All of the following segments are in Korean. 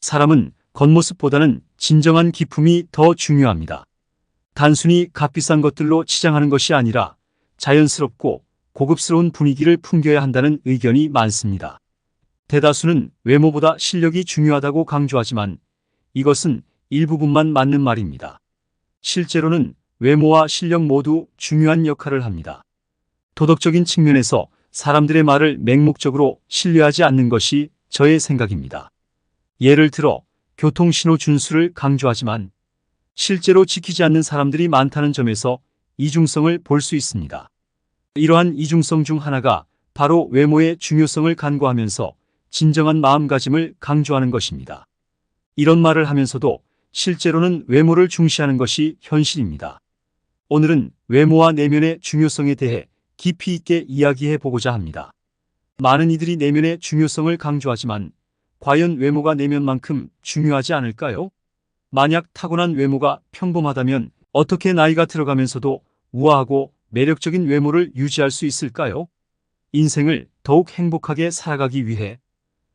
사람은 겉모습보다는 진정한 기품이 더 중요합니다. 단순히 값비싼 것들로 치장하는 것이 아니라 자연스럽고 고급스러운 분위기를 풍겨야 한다는 의견이 많습니다. 대다수는 외모보다 실력이 중요하다고 강조하지만 이것은 일부분만 맞는 말입니다. 실제로는 외모와 실력 모두 중요한 역할을 합니다. 도덕적인 측면에서 사람들의 말을 맹목적으로 신뢰하지 않는 것이 저의 생각입니다. 예를 들어 교통신호 준수를 강조하지만 실제로 지키지 않는 사람들이 많다는 점에서 이중성을 볼 수 있습니다. 이러한 이중성 중 하나가 바로 외모의 중요성을 간과하면서 진정한 마음가짐을 강조하는 것입니다. 이런 말을 하면서도 실제로는 외모를 중시하는 것이 현실입니다. 오늘은 외모와 내면의 중요성에 대해 깊이 있게 이야기해 보고자 합니다. 많은 이들이 내면의 중요성을 강조하지만 과연 외모가 내면만큼 중요하지 않을까요? 만약 타고난 외모가 평범하다면 어떻게 나이가 들어가면서도 우아하고 매력적인 외모를 유지할 수 있을까요? 인생을 더욱 행복하게 살아가기 위해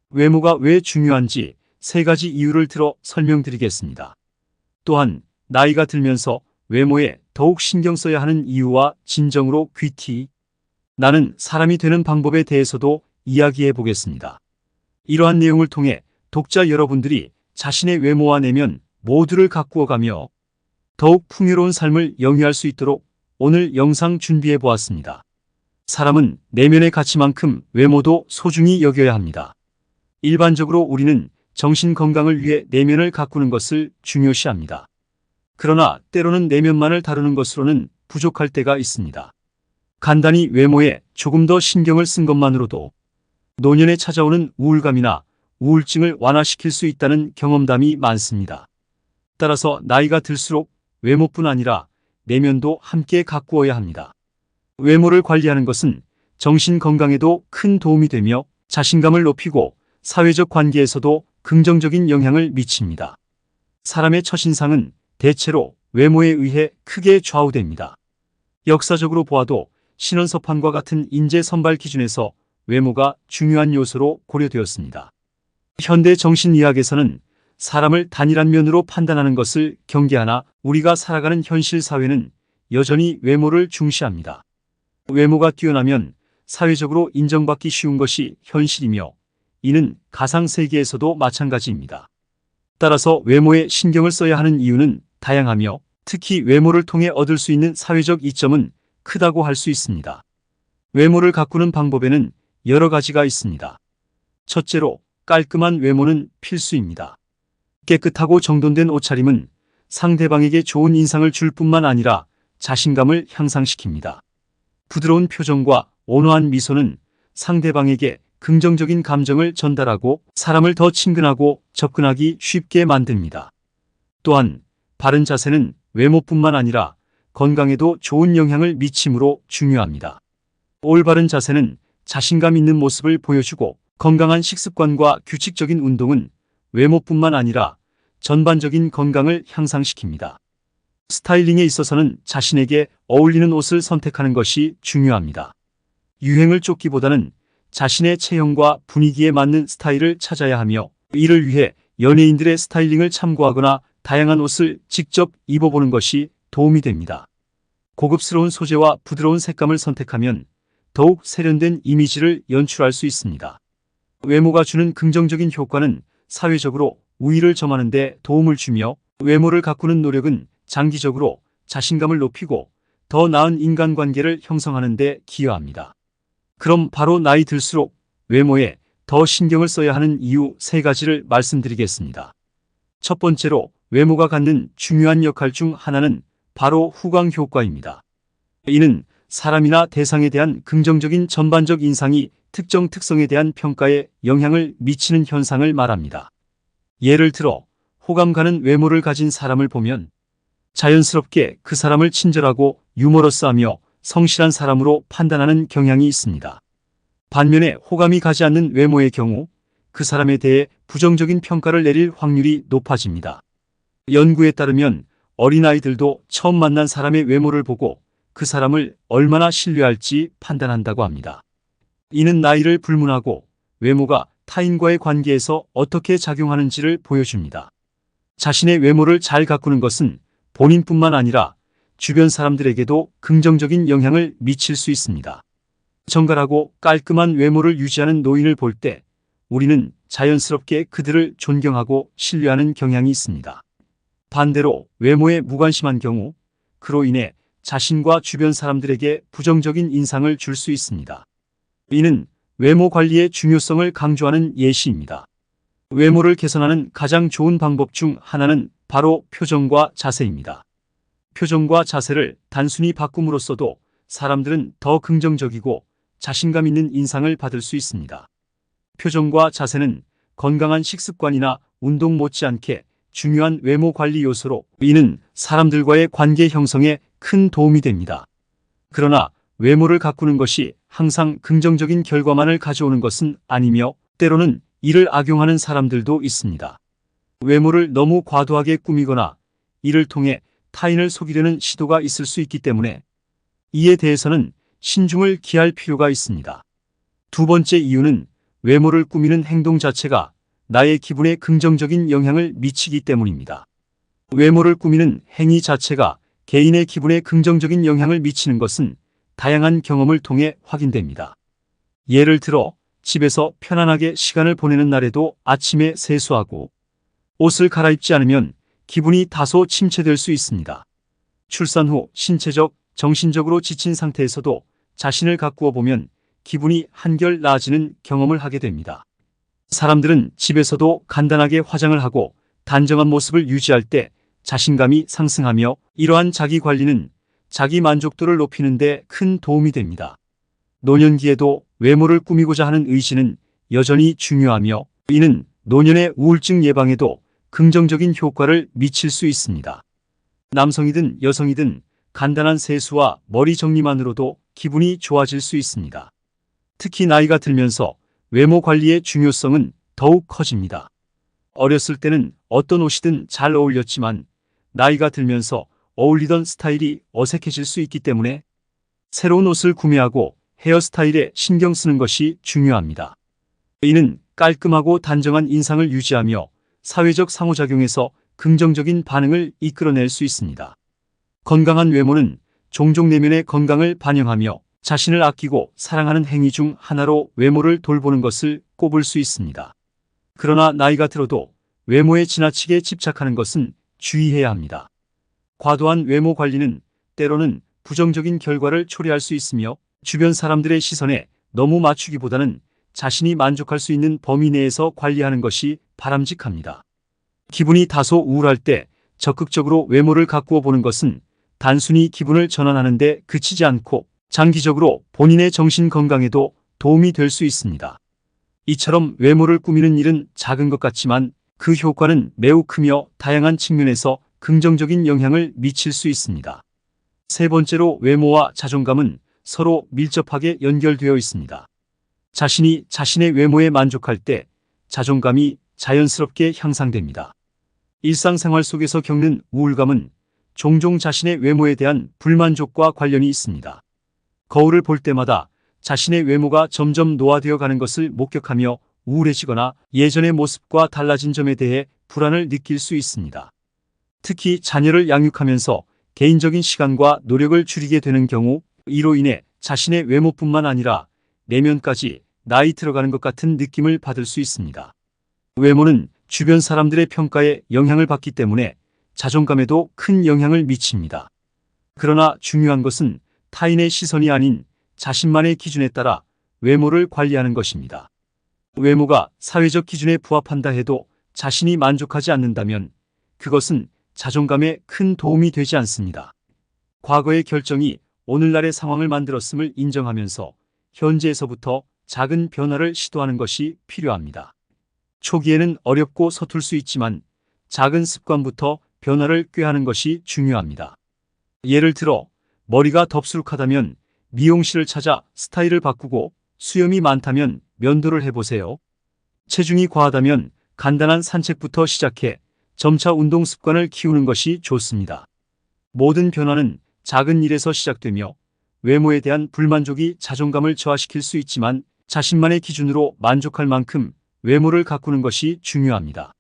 외모가 왜 중요한지 세 가지 이유를 들어 설명드리겠습니다. 또한 나이가 들면서 외모에 더욱 신경 써야 하는 이유와 진정으로 귀티 나는 사람이 되는 방법에 대해서도 이야기해 보겠습니다. 이러한 내용을 통해 독자 여러분들이 자신의 외모와 내면 모두를 가꾸어 가며 더욱 풍요로운 삶을 영위할 수 있도록 오늘 영상 준비해 보았습니다. 사람은 내면의 가치만큼 외모도 소중히 여겨야 합니다. 일반적으로 우리는 정신 건강을 위해 내면을 가꾸는 것을 중요시합니다. 그러나 때로는 내면만을 다루는 것으로는 부족할 때가 있습니다. 간단히 외모에 조금 더 신경을 쓴 것만으로도 노년에 찾아오는 우울감이나 우울증을 완화시킬 수 있다는 경험담이 많습니다. 따라서 나이가 들수록 외모뿐 아니라 내면도 함께 가꾸어야 합니다. 외모를 관리하는 것은 정신 건강에도 큰 도움이 되며 자신감을 높이고 사회적 관계에서도 긍정적인 영향을 미칩니다. 사람의 첫인상은 대체로 외모에 의해 크게 좌우됩니다. 역사적으로 보아도 신원서판과 같은 인재 선발 기준에서 외모가 중요한 요소로 고려되었습니다. 현대 정신의학에서는 사람을 단일한 면으로 판단하는 것을 경계하나 우리가 살아가는 현실 사회는 여전히 외모를 중시합니다. 외모가 뛰어나면 사회적으로 인정받기 쉬운 것이 현실이며 이는 가상세계에서도 마찬가지입니다. 따라서 외모에 신경을 써야 하는 이유는 다양하며 특히 외모를 통해 얻을 수 있는 사회적 이점은 크다고 할 수 있습니다. 외모를 가꾸는 방법에는 여러 가지가 있습니다. 첫째로 깔끔한 외모는 필수입니다. 깨끗하고 정돈된 옷차림은 상대방에게 좋은 인상을 줄 뿐만 아니라 자신감을 향상시킵니다. 부드러운 표정과 온화한 미소는 상대방에게 긍정적인 감정을 전달하고 사람을 더 친근하고 접근하기 쉽게 만듭니다. 또한 바른 자세는 외모뿐만 아니라 건강에도 좋은 영향을 미치므로 중요합니다. 올바른 자세는 자신감 있는 모습을 보여주고 건강한 식습관과 규칙적인 운동은 외모뿐만 아니라 전반적인 건강을 향상시킵니다. 스타일링에 있어서는 자신에게 어울리는 옷을 선택하는 것이 중요합니다. 유행을 쫓기보다는 자신의 체형과 분위기에 맞는 스타일을 찾아야 하며 이를 위해 연예인들의 스타일링을 참고하거나 다양한 옷을 직접 입어보는 것이 도움이 됩니다. 고급스러운 소재와 부드러운 색감을 선택하면 더욱 세련된 이미지를 연출할 수 있습니다. 외모가 주는 긍정적인 효과는 사회적으로 우위를 점하는 데 도움을 주며 외모를 가꾸는 노력은 장기적으로 자신감을 높이고 더 나은 인간관계를 형성하는 데 기여합니다. 그럼 바로 나이 들수록 외모에 더 신경을 써야 하는 이유 세 가지를 말씀드리겠습니다. 첫 번째로 외모가 갖는 중요한 역할 중 하나는 바로 후광 효과입니다. 이는 사람이나 대상에 대한 긍정적인 전반적 인상이 특정 특성에 대한 평가에 영향을 미치는 현상을 말합니다. 예를 들어 호감 가는 외모를 가진 사람을 보면 자연스럽게 그 사람을 친절하고 유머러스하며 성실한 사람으로 판단하는 경향이 있습니다. 반면에 호감이 가지 않는 외모의 경우 그 사람에 대해 부정적인 평가를 내릴 확률이 높아집니다. 연구에 따르면 어린아이들도 처음 만난 사람의 외모를 보고 그 사람을 얼마나 신뢰할지 판단한다고 합니다. 이는 나이를 불문하고 외모가 타인과의 관계에서 어떻게 작용하는지를 보여줍니다. 자신의 외모를 잘 가꾸는 것은 본인뿐만 아니라 주변 사람들에게도 긍정적인 영향을 미칠 수 있습니다. 정갈하고 깔끔한 외모를 유지하는 노인을 볼 때 우리는 자연스럽게 그들을 존경하고 신뢰하는 경향이 있습니다. 반대로 외모에 무관심한 경우 그로 인해 자신과 주변 사람들에게 부정적인 인상을 줄 수 있습니다. 이는 외모 관리의 중요성을 강조하는 예시입니다. 외모를 개선하는 가장 좋은 방법 중 하나는 바로 표정과 자세입니다. 표정과 자세를 단순히 바꿈으로써도 사람들은 더 긍정적이고 자신감 있는 인상을 받을 수 있습니다. 표정과 자세는 건강한 식습관이나 운동 못지않게 중요한 외모 관리 요소로 이는 사람들과의 관계 형성에 큰 도움이 됩니다. 그러나 외모를 가꾸는 것이 항상 긍정적인 결과만을 가져오는 것은 아니며 때로는 이를 악용하는 사람들도 있습니다. 외모를 너무 과도하게 꾸미거나 이를 통해 타인을 속이려는 시도가 있을 수 있기 때문에 이에 대해서는 신중을 기할 필요가 있습니다. 두 번째 이유는 외모를 꾸미는 행동 자체가 나의 기분에 긍정적인 영향을 미치기 때문입니다. 외모를 꾸미는 행위 자체가 개인의 기분에 긍정적인 영향을 미치는 것은 다양한 경험을 통해 확인됩니다. 예를 들어 집에서 편안하게 시간을 보내는 날에도 아침에 세수하고 옷을 갈아입지 않으면 기분이 다소 침체될 수 있습니다. 출산 후 신체적, 정신적으로 지친 상태에서도 자신을 가꾸어 보면 기분이 한결 나아지는 경험을 하게 됩니다. 사람들은 집에서도 간단하게 화장을 하고 단정한 모습을 유지할 때 자신감이 상승하며 이러한 자기 관리는 자기 만족도를 높이는 데 큰 도움이 됩니다. 노년기에도 외모를 꾸미고자 하는 의지는 여전히 중요하며 이는 노년의 우울증 예방에도 긍정적인 효과를 미칠 수 있습니다. 남성이든 여성이든 간단한 세수와 머리 정리만으로도 기분이 좋아질 수 있습니다. 특히 나이가 들면서 외모 관리의 중요성은 더욱 커집니다. 어렸을 때는 어떤 옷이든 잘 어울렸지만 나이가 들면서 어울리던 스타일이 어색해질 수 있기 때문에 새로운 옷을 구매하고 헤어스타일에 신경 쓰는 것이 중요합니다. 이는 깔끔하고 단정한 인상을 유지하며 사회적 상호작용에서 긍정적인 반응을 이끌어낼 수 있습니다. 건강한 외모는 종종 내면의 건강을 반영하며 자신을 아끼고 사랑하는 행위 중 하나로 외모를 돌보는 것을 꼽을 수 있습니다. 그러나 나이가 들어도 외모에 지나치게 집착하는 것은 주의해야 합니다. 과도한 외모 관리는 때로는 부정적인 결과를 초래할 수 있으며 주변 사람들의 시선에 너무 맞추기보다는 자신이 만족할 수 있는 범위 내에서 관리하는 것이 바람직합니다. 기분이 다소 우울할 때 적극적으로 외모를 가꾸어 보는 것은 단순히 기분을 전환하는 데 그치지 않고 장기적으로 본인의 정신 건강에도 도움이 될 수 있습니다. 이처럼 외모를 꾸미는 일은 작은 것 같지만 그 효과는 매우 크며 다양한 측면에서 긍정적인 영향을 미칠 수 있습니다. 세 번째로 외모와 자존감은 서로 밀접하게 연결되어 있습니다. 자신이 자신의 외모에 만족할 때 자존감이 자연스럽게 향상됩니다. 일상생활 속에서 겪는 우울감은 종종 자신의 외모에 대한 불만족과 관련이 있습니다. 거울을 볼 때마다 자신의 외모가 점점 노화되어 가는 것을 목격하며 우울해지거나 예전의 모습과 달라진 점에 대해 불안을 느낄 수 있습니다. 특히 자녀를 양육하면서 개인적인 시간과 노력을 줄이게 되는 경우 이로 인해 자신의 외모뿐만 아니라 내면까지 나이 들어가는 것 같은 느낌을 받을 수 있습니다. 외모는 주변 사람들의 평가에 영향을 받기 때문에 자존감에도 큰 영향을 미칩니다. 그러나 중요한 것은 타인의 시선이 아닌 자신만의 기준에 따라 외모를 관리하는 것입니다. 외모가 사회적 기준에 부합한다 해도 자신이 만족하지 않는다면 그것은 자존감에 큰 도움이 되지 않습니다. 과거의 결정이 오늘날의 상황을 만들었음을 인정하면서 현재에서부터 작은 변화를 시도하는 것이 필요합니다. 초기에는 어렵고 서툴 수 있지만 작은 습관부터 변화를 꾀하는 것이 중요합니다. 예를 들어 머리가 덥수룩하다면 미용실을 찾아 스타일을 바꾸고 수염이 많다면 면도를 해보세요. 체중이 과하다면 간단한 산책부터 시작해 점차 운동 습관을 키우는 것이 좋습니다. 모든 변화는 작은 일에서 시작되며 외모에 대한 불만족이 자존감을 저하시킬 수 있지만 자신만의 기준으로 만족할 만큼 외모를 가꾸는 것이 중요합니다.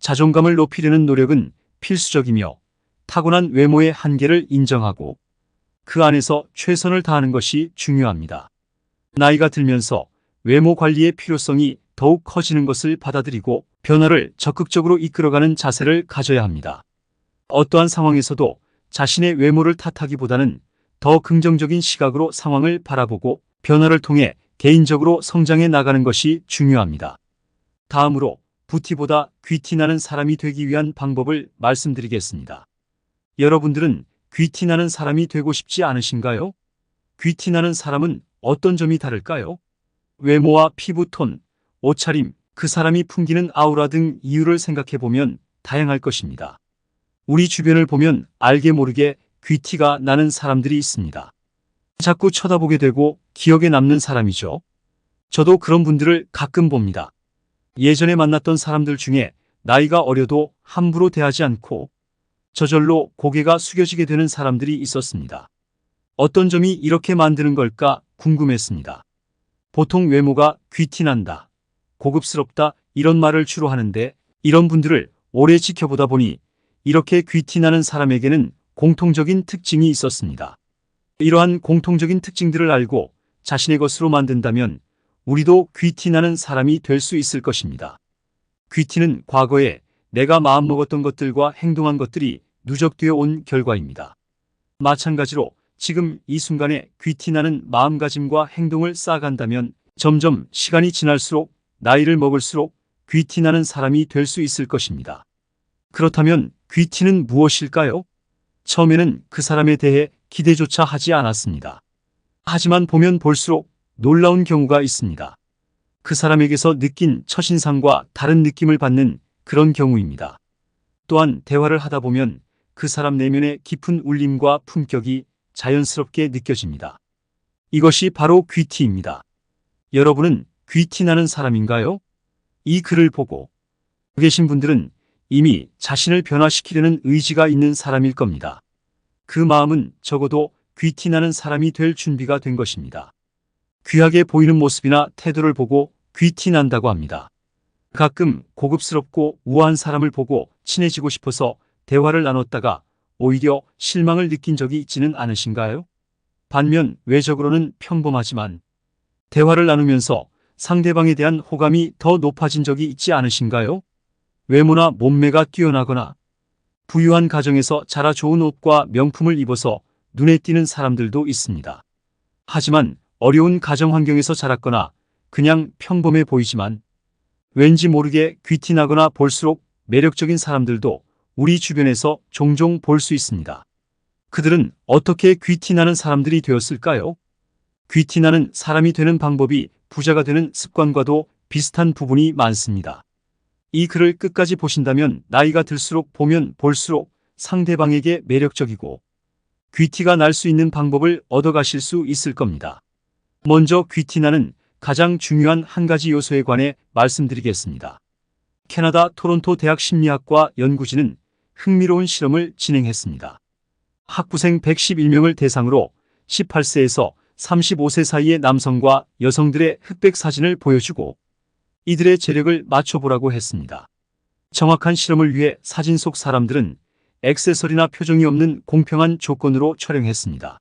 자존감을 높이려는 노력은 필수적이며 타고난 외모의 한계를 인정하고 그 안에서 최선을 다하는 것이 중요합니다. 나이가 들면서 외모 관리의 필요성이 더욱 커지는 것을 받아들이고 변화를 적극적으로 이끌어가는 자세를 가져야 합니다. 어떠한 상황에서도 자신의 외모를 탓하기보다는 더 긍정적인 시각으로 상황을 바라보고 변화를 통해 개인적으로 성장해 나가는 것이 중요합니다. 다음으로 부티보다 귀티나는 사람이 되기 위한 방법을 말씀드리겠습니다. 여러분들은 귀티나는 사람이 되고 싶지 않으신가요? 귀티나는 사람은 어떤 점이 다를까요? 외모와 피부톤, 옷차림, 그 사람이 풍기는 아우라 등 이유를 생각해 보면 다양할 것입니다. 우리 주변을 보면 알게 모르게 귀티가 나는 사람들이 있습니다. 자꾸 쳐다보게 되고 기억에 남는 사람이죠. 저도 그런 분들을 가끔 봅니다. 예전에 만났던 사람들 중에 나이가 어려도 함부로 대하지 않고 저절로 고개가 숙여지게 되는 사람들이 있었습니다. 어떤 점이 이렇게 만드는 걸까 궁금했습니다. 보통 외모가 귀티난다, 고급스럽다 이런 말을 주로 하는데 이런 분들을 오래 지켜보다 보니 이렇게 귀티나는 사람에게는 공통적인 특징이 있었습니다. 이러한 공통적인 특징들을 알고 자신의 것으로 만든다면 우리도 귀티나는 사람이 될 수 있을 것입니다. 귀티는 과거에 내가 마음먹었던 것들과 행동한 것들이 누적되어 온 결과입니다. 마찬가지로 지금 이 순간에 귀티나는 마음가짐과 행동을 쌓아간다면 점점 시간이 지날수록 나이를 먹을수록 귀티나는 사람이 될 수 있을 것입니다. 그렇다면 귀티는 무엇일까요? 처음에는 그 사람에 대해 기대조차 하지 않았습니다. 하지만 보면 볼수록 놀라운 경우가 있습니다. 그 사람에게서 느낀 첫인상과 다른 느낌을 받는 그런 경우입니다. 또한 대화를 하다 보면 그 사람 내면의 깊은 울림과 품격이 자연스럽게 느껴집니다. 이것이 바로 귀티입니다. 여러분은 귀티 나는 사람인가요? 이 글을 보고 계신 분들은 이미 자신을 변화시키려는 의지가 있는 사람일 겁니다. 그 마음은 적어도 귀티 나는 사람이 될 준비가 된 것입니다. 귀하게 보이는 모습이나 태도를 보고 귀티 난다고 합니다. 가끔 고급스럽고 우아한 사람을 보고 친해지고 싶어서 대화를 나눴다가 오히려 실망을 느낀 적이 있지는 않으신가요? 반면 외적으로는 평범하지만 대화를 나누면서 상대방에 대한 호감이 더 높아진 적이 있지 않으신가요? 외모나 몸매가 뛰어나거나 부유한 가정에서 자라 좋은 옷과 명품을 입어서 눈에 띄는 사람들도 있습니다. 하지만 어려운 가정 환경에서 자랐거나 그냥 평범해 보이지만 왠지 모르게 귀티나거나 볼수록 매력적인 사람들도 우리 주변에서 종종 볼 수 있습니다. 그들은 어떻게 귀티나는 사람들이 되었을까요? 귀티나는 사람이 되는 방법이 부자가 되는 습관과도 비슷한 부분이 많습니다. 이 글을 끝까지 보신다면 나이가 들수록 보면 볼수록 상대방에게 매력적이고 귀티가 날 수 있는 방법을 얻어가실 수 있을 겁니다. 먼저 귀티나는 가장 중요한 한 가지 요소에 관해 말씀드리겠습니다. 캐나다 토론토 대학 심리학과 연구진은 흥미로운 실험을 진행했습니다. 학부생 111명을 대상으로 18세에서 35세 사이의 남성과 여성들의 흑백 사진을 보여주고 이들의 재력을 맞춰보라고 했습니다. 정확한 실험을 위해 사진 속 사람들은 액세서리나 표정이 없는 공평한 조건으로 촬영했습니다.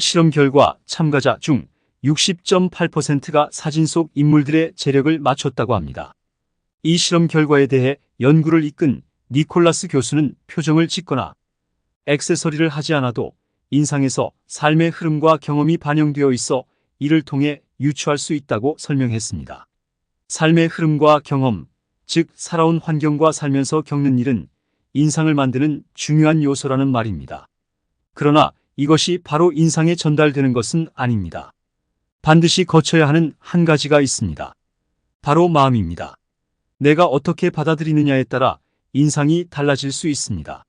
실험 결과 참가자 중 60.8%가 사진 속 인물들의 재력을 맞췄다고 합니다. 이 실험 결과에 대해 연구를 이끈 니콜라스 교수는 표정을 짓거나 액세서리를 하지 않아도 인상에서 삶의 흐름과 경험이 반영되어 있어 이를 통해 유추할 수 있다고 설명했습니다. 삶의 흐름과 경험, 즉 살아온 환경과 살면서 겪는 일은 인상을 만드는 중요한 요소라는 말입니다. 그러나 이것이 바로 인상에 전달되는 것은 아닙니다. 반드시 거쳐야 하는 한 가지가 있습니다. 바로 마음입니다. 내가 어떻게 받아들이느냐에 따라 인상이 달라질 수 있습니다.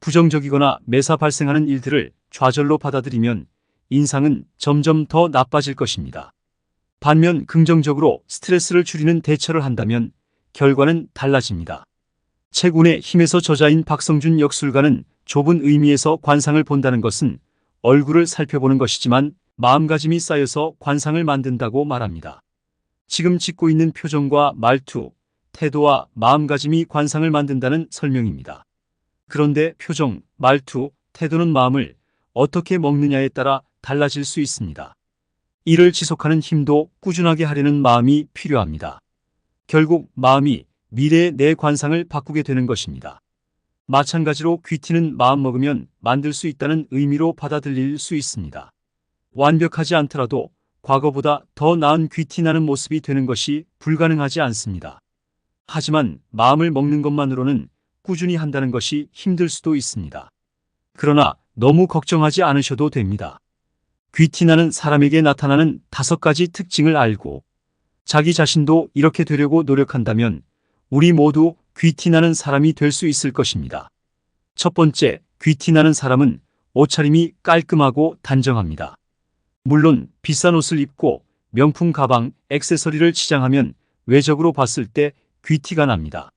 부정적이거나 매사 발생하는 일들을 좌절로 받아들이면 인상은 점점 더 나빠질 것입니다. 반면 긍정적으로 스트레스를 줄이는 대처를 한다면 결과는 달라집니다. 채군의 힘에서 저자인 박성준 역술가는 좁은 의미에서 관상을 본다는 것은 얼굴을 살펴보는 것이지만 마음가짐이 쌓여서 관상을 만든다고 말합니다. 지금 짓고 있는 표정과 말투, 태도와 마음가짐이 관상을 만든다는 설명입니다. 그런데 표정, 말투, 태도는 마음을 어떻게 먹느냐에 따라 달라질 수 있습니다. 이를 지속하는 힘도 꾸준하게 하려는 마음이 필요합니다. 결국 마음이 미래의 내 관상을 바꾸게 되는 것입니다. 마찬가지로 귀티는 마음 먹으면 만들 수 있다는 의미로 받아들일 수 있습니다. 완벽하지 않더라도 과거보다 더 나은 귀티 나는 모습이 되는 것이 불가능하지 않습니다. 하지만 마음을 먹는 것만으로는 꾸준히 한다는 것이 힘들 수도 있습니다. 그러나 너무 걱정하지 않으셔도 됩니다. 귀티나는 사람에게 나타나는 다섯 가지 특징을 알고 자기 자신도 이렇게 되려고 노력한다면 우리 모두 귀티나는 사람이 될 수 있을 것입니다. 첫 번째, 귀티나는 사람은 옷차림이 깔끔하고 단정합니다. 물론 비싼 옷을 입고 명품 가방, 액세서리를 치장하면 외적으로 봤을 때 귀티가 납니다.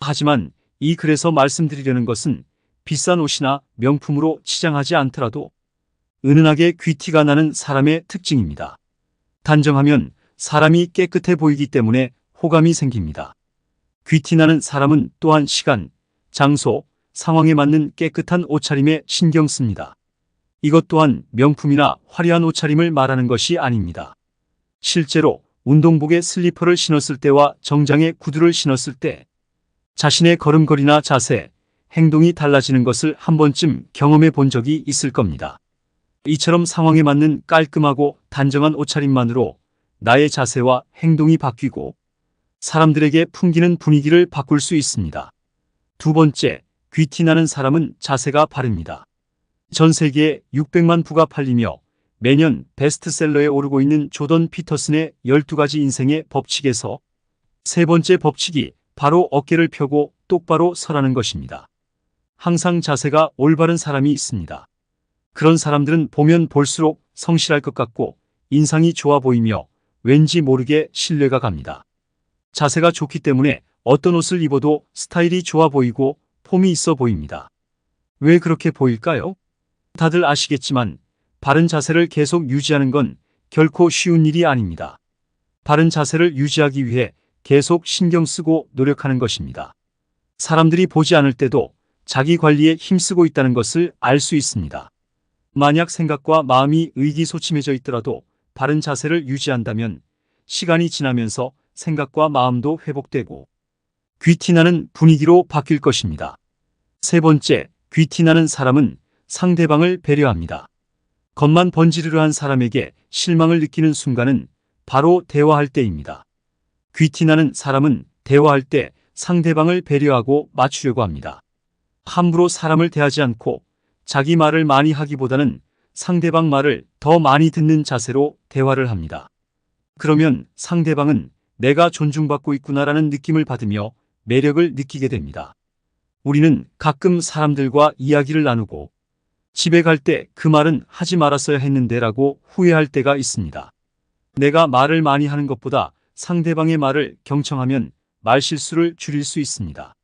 하지만 이 글에서 말씀드리려는 것은 비싼 옷이나 명품으로 치장하지 않더라도 은은하게 귀티가 나는 사람의 특징입니다. 단정하면 사람이 깨끗해 보이기 때문에 호감이 생깁니다. 귀티나는 사람은 또한 시간, 장소, 상황에 맞는 깨끗한 옷차림에 신경 씁니다. 이것 또한 명품이나 화려한 옷차림을 말하는 것이 아닙니다. 실제로 운동복에 슬리퍼를 신었을 때와 정장에 구두를 신었을 때 자신의 걸음걸이나 자세, 행동이 달라지는 것을 한 번쯤 경험해 본 적이 있을 겁니다. 이처럼 상황에 맞는 깔끔하고 단정한 옷차림만으로 나의 자세와 행동이 바뀌고 사람들에게 풍기는 분위기를 바꿀 수 있습니다. 두 번째, 귀티나는 사람은 자세가 바릅니다. 전 세계에 600만 부가 팔리며 매년 베스트셀러에 오르고 있는 조던 피터슨의 12가지 인생의 법칙에서 세 번째 법칙이 바로 어깨를 펴고 똑바로 서라는 것입니다. 항상 자세가 올바른 사람이 있습니다. 그런 사람들은 보면 볼수록 성실할 것 같고 인상이 좋아 보이며 왠지 모르게 신뢰가 갑니다. 자세가 좋기 때문에 어떤 옷을 입어도 스타일이 좋아 보이고 폼이 있어 보입니다. 왜 그렇게 보일까요? 다들 아시겠지만 바른 자세를 계속 유지하는 건 결코 쉬운 일이 아닙니다. 바른 자세를 유지하기 위해 계속 신경 쓰고 노력하는 것입니다. 사람들이 보지 않을 때도 자기 관리에 힘쓰고 있다는 것을 알 수 있습니다. 만약 생각과 마음이 의기소침해져 있더라도 바른 자세를 유지한다면 시간이 지나면서 생각과 마음도 회복되고 귀티나는 분위기로 바뀔 것입니다. 세 번째, 귀티나는 사람은 상대방을 배려합니다. 겉만 번지르르 한 사람에게 실망을 느끼는 순간은 바로 대화할 때입니다. 귀티나는 사람은 대화할 때 상대방을 배려하고 맞추려고 합니다. 함부로 사람을 대하지 않고 자기 말을 많이 하기보다는 상대방 말을 더 많이 듣는 자세로 대화를 합니다. 그러면 상대방은 내가 존중받고 있구나라는 느낌을 받으며 매력을 느끼게 됩니다. 우리는 가끔 사람들과 이야기를 나누고 집에 갈 때 그 말은 하지 말았어야 했는데 라고 후회할 때가 있습니다. 내가 말을 많이 하는 것보다 상대방의 말을 경청하면 말 실수를 줄일 수 있습니다.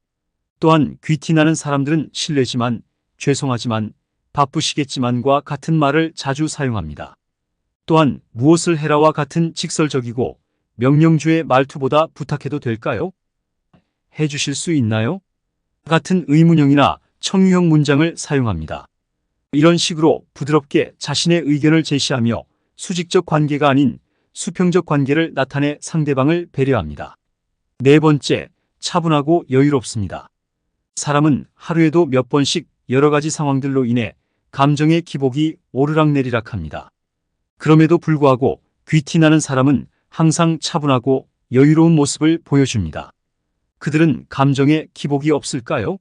또한 귀티나는 사람들은 실례지만 죄송하지만 바쁘시겠지만과 같은 말을 자주 사용합니다. 또한 무엇을 해라와 같은 직설적이고 명령주의 말투보다 부탁해도 될까요? 해주실 수 있나요? 같은 의문형이나 청유형 문장을 사용합니다. 이런 식으로 부드럽게 자신의 의견을 제시하며 수직적 관계가 아닌 수평적 관계를 나타내 상대방을 배려합니다. 네 번째, 차분하고 여유롭습니다. 사람은 하루에도 몇 번씩 여러 가지 상황들로 인해 감정의 기복이 오르락내리락 합니다. 그럼에도 불구하고 귀티나는 사람은 항상 차분하고 여유로운 모습을 보여줍니다. 그들은 감정에 기복이 없을까요?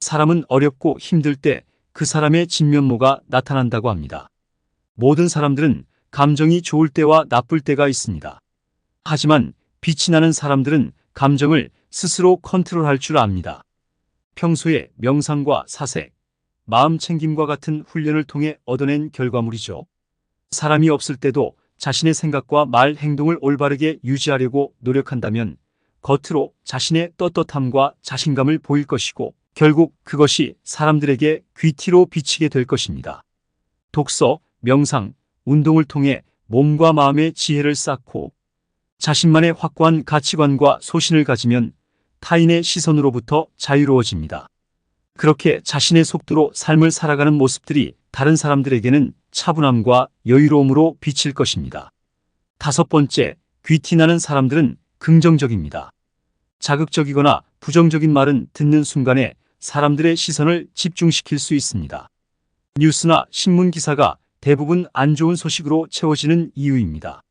사람은 어렵고 힘들 때 그 사람의 진면모가 나타난다고 합니다. 모든 사람들은 감정이 좋을 때와 나쁠 때가 있습니다. 하지만 빛이 나는 사람들은 감정을 스스로 컨트롤할 줄 압니다. 평소에 명상과 사색, 마음 챙김과 같은 훈련을 통해 얻어낸 결과물이죠. 사람이 없을 때도 자신의 생각과 말 행동을 올바르게 유지하려고 노력한다면 겉으로 자신의 떳떳함과 자신감을 보일 것이고 결국 그것이 사람들에게 귀티로 비치게 될 것입니다. 독서, 명상, 운동을 통해 몸과 마음의 지혜를 쌓고 자신만의 확고한 가치관과 소신을 가지면 타인의 시선으로부터 자유로워집니다. 그렇게 자신의 속도로 삶을 살아가는 모습들이 다른 사람들에게는 차분함과 여유로움으로 비칠 것입니다. 다섯 번째, 귀티나는 사람들은 긍정적입니다. 자극적이거나 부정적인 말은 듣는 순간에 사람들의 시선을 집중시킬 수 있습니다. 뉴스나 신문 기사가 대부분 안 좋은 소식으로 채워지는 이유입니다.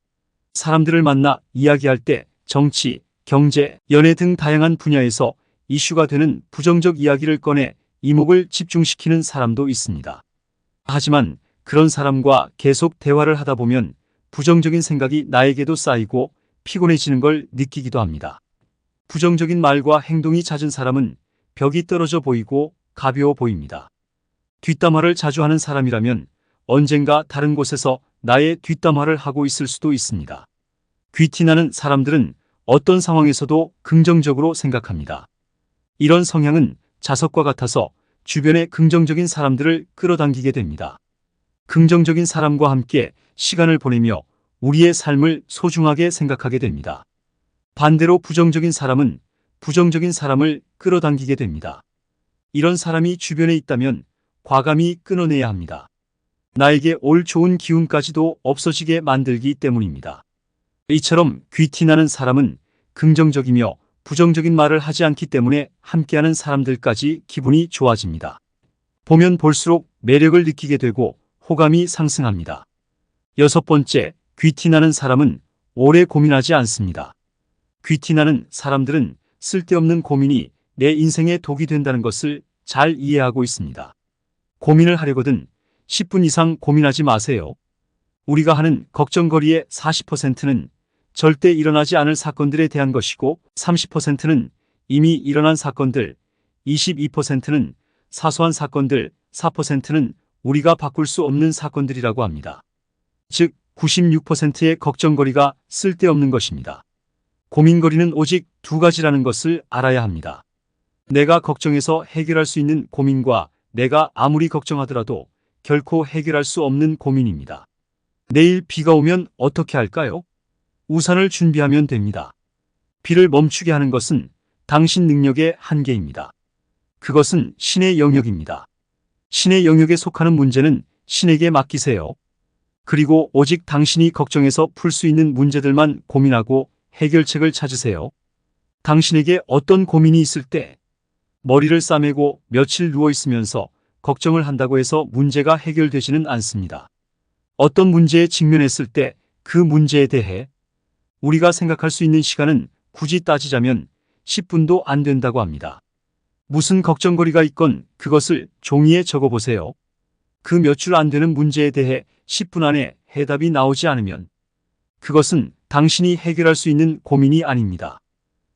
사람들을 만나 이야기할 때 정치, 경제, 연애 등 다양한 분야에서 이슈가 되는 부정적 이야기를 꺼내 이목을 집중시키는 사람도 있습니다. 하지만 그런 사람과 계속 대화를 하다 보면 부정적인 생각이 나에게도 쌓이고 피곤해지는 걸 느끼기도 합니다. 부정적인 말과 행동이 잦은 사람은 벽이 떨어져 보이고 가벼워 보입니다. 뒷담화를 자주 하는 사람이라면 언젠가 다른 곳에서 나의 뒷담화를 하고 있을 수도 있습니다. 귀티나는 사람들은 어떤 상황에서도 긍정적으로 생각합니다. 이런 성향은 자석과 같아서 주변의 긍정적인 사람들을 끌어당기게 됩니다. 긍정적인 사람과 함께 시간을 보내며 우리의 삶을 소중하게 생각하게 됩니다. 반대로 부정적인 사람은 부정적인 사람을 끌어당기게 됩니다. 이런 사람이 주변에 있다면 과감히 끊어내야 합니다. 나에게 올 좋은 기운까지도 없어지게 만들기 때문입니다. 이처럼 귀티나는 사람은 긍정적이며 부정적인 말을 하지 않기 때문에 함께하는 사람들까지 기분이 좋아집니다. 보면 볼수록 매력을 느끼게 되고 호감이 상승합니다. 여섯 번째, 귀티나는 사람은 오래 고민하지 않습니다. 귀티나는 사람들은 쓸데없는 고민이 내 인생에 독이 된다는 것을 잘 이해하고 있습니다. 고민을 하려거든 10분 이상 고민하지 마세요. 우리가 하는 걱정거리의 40%는 절대 일어나지 않을 사건들에 대한 것이고 30%는 이미 일어난 사건들, 22%는 사소한 사건들, 4%는 우리가 바꿀 수 없는 사건들이라고 합니다. 즉 96%의 걱정거리가 쓸데없는 것입니다. 고민거리는 오직 두 가지라는 것을 알아야 합니다. 내가 걱정해서 해결할 수 있는 고민과 내가 아무리 걱정하더라도 결코 해결할 수 없는 고민입니다. 내일 비가 오면 어떻게 할까요? 우산을 준비하면 됩니다. 비를 멈추게 하는 것은 당신 능력의 한계입니다. 그것은 신의 영역입니다. 신의 영역에 속하는 문제는 신에게 맡기세요. 그리고 오직 당신이 걱정해서 풀 수 있는 문제들만 고민하고 해결책을 찾으세요. 당신에게 어떤 고민이 있을 때 머리를 싸매고 며칠 누워 있으면서 걱정을 한다고 해서 문제가 해결되지는 않습니다. 어떤 문제에 직면했을 때 그 문제에 대해 우리가 생각할 수 있는 시간은 굳이 따지자면 10분도 안 된다고 합니다. 무슨 걱정거리가 있건 그것을 종이에 적어 보세요. 그 몇 줄 안 되는 문제에 대해 10분 안에 해답이 나오지 않으면 그것은 당신이 해결할 수 있는 고민이 아닙니다.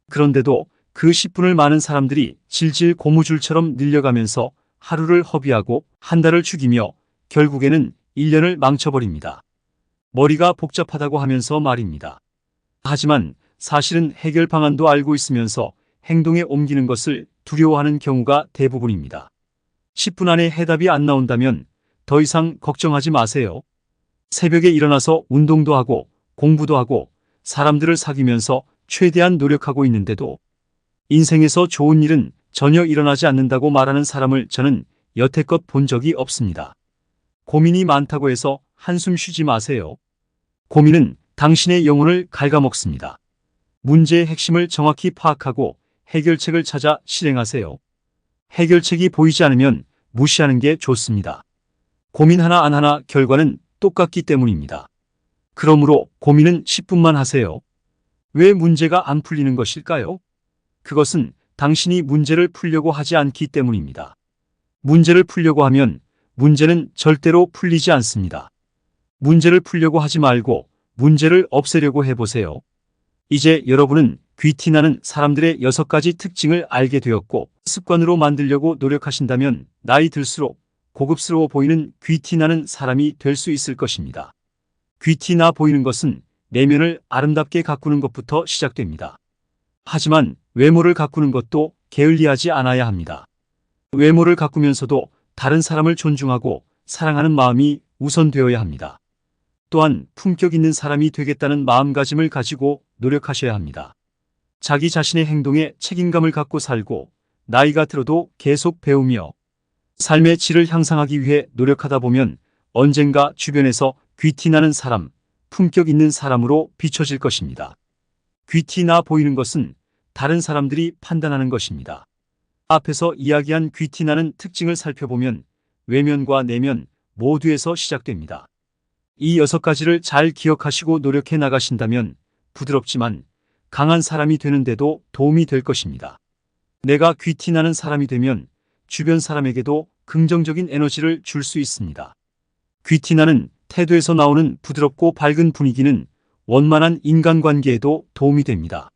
그런데도 그 10분을 많은 사람들이 질질 고무줄처럼 늘려가면서 하루를 허비하고 한 달을 죽이며 결국에는 1년을 망쳐버립니다. 머리가 복잡하다고 하면서 말입니다. 하지만 사실은 해결 방안도 알고 있으면서 행동에 옮기는 것을 두려워하는 경우가 대부분입니다. 10분 안에 해답이 안 나온다면 더 이상 걱정하지 마세요. 새벽에 일어나서 운동도 하고 공부도 하고 사람들을 사귀면서 최대한 노력하고 있는데도 인생에서 좋은 일은 전혀 일어나지 않는다고 말하는 사람을 저는 여태껏 본 적이 없습니다. 고민이 많다고 해서 한숨 쉬지 마세요. 고민은 당신의 영혼을 갉아먹습니다. 문제의 핵심을 정확히 파악하고 해결책을 찾아 실행하세요. 해결책이 보이지 않으면 무시하는 게 좋습니다. 고민 하나 안 하나 결과는 똑같기 때문입니다. 그러므로 고민은 10분만 하세요. 왜 문제가 안 풀리는 것일까요? 그것은 당신이 문제를 풀려고 하지 않기 때문입니다. 문제를 풀려고 하면 문제는 절대로 풀리지 않습니다. 문제를 풀려고 하지 말고 문제를 없애려고 해보세요. 이제 여러분은 귀티나는 사람들의 여섯 가지 특징을 알게 되었고 습관으로 만들려고 노력하신다면 나이 들수록 고급스러워 보이는 귀티나는 사람이 될 수 있을 것입니다. 귀티나 보이는 것은 내면을 아름답게 가꾸는 것부터 시작됩니다. 하지만 외모를 가꾸는 것도 게을리하지 않아야 합니다. 외모를 가꾸면서도 다른 사람을 존중하고 사랑하는 마음이 우선되어야 합니다. 또한 품격 있는 사람이 되겠다는 마음가짐을 가지고 노력하셔야 합니다. 자기 자신의 행동에 책임감을 갖고 살고 나이가 들어도 계속 배우며 삶의 질을 향상하기 위해 노력하다 보면 언젠가 주변에서 귀티나는 사람, 품격 있는 사람으로 비춰질 것입니다. 귀티나 보이는 것은 다른 사람들이 판단하는 것입니다. 앞에서 이야기한 귀티나는 특징을 살펴보면 외면과 내면 모두에서 시작됩니다. 이 여섯 가지를 잘 기억하시고 노력해 나가신다면 부드럽지만 강한 사람이 되는데도 도움이 될 것입니다. 내가 귀티나는 사람이 되면 주변 사람에게도 긍정적인 에너지를 줄 수 있습니다. 귀티나는 태도에서 나오는 부드럽고 밝은 분위기는 원만한 인간관계에도 도움이 됩니다.